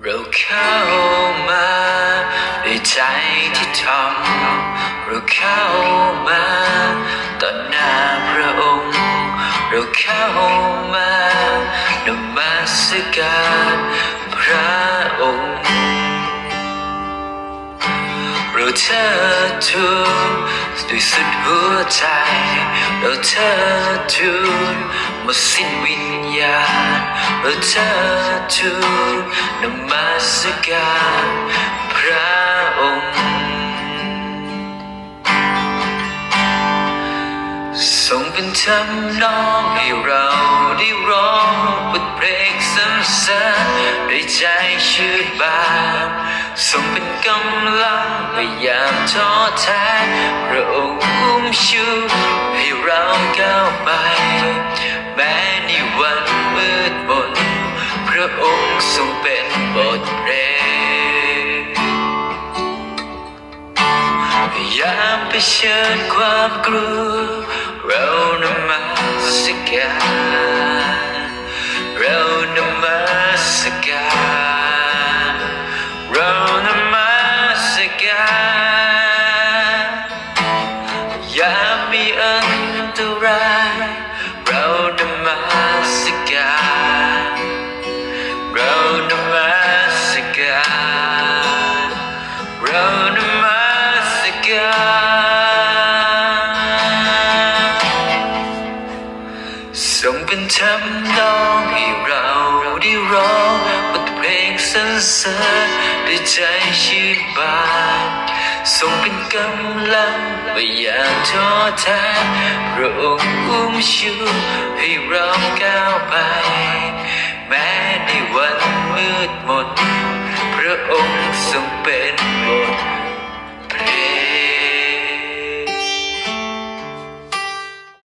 เราเข้ามาด้วยใจที่ทำเราเข้ามาต่อหน้าพระองค์ เราเข้า เราเชิดทูนด้วยสุดหัวใจเราเชิดทูนหมดสิ้นวิญญาณเราเชิดทูนนมัสการพระองค์ส่งเป็นทำนองให้เราได้ร้องบทเพลงสรรเสริญด้วยใจชื่นบาน ส่งเป็นกำลังไม่ยามท้อแท้พระองค์อุ้มชูให้เราก้าวไป แม้ในวันมืดมนพระองค์ทรงเป็นบทเพลงยามเผชิญความกลัว ส่งเป็นทำนองให้เราได้ร้องบทเพลงสรรเสริญด้วยใจชื่นบานส่งเป็นกำลังไม่อยากท้อแท้พระองค์อุ้มชูให้เราก้าวไป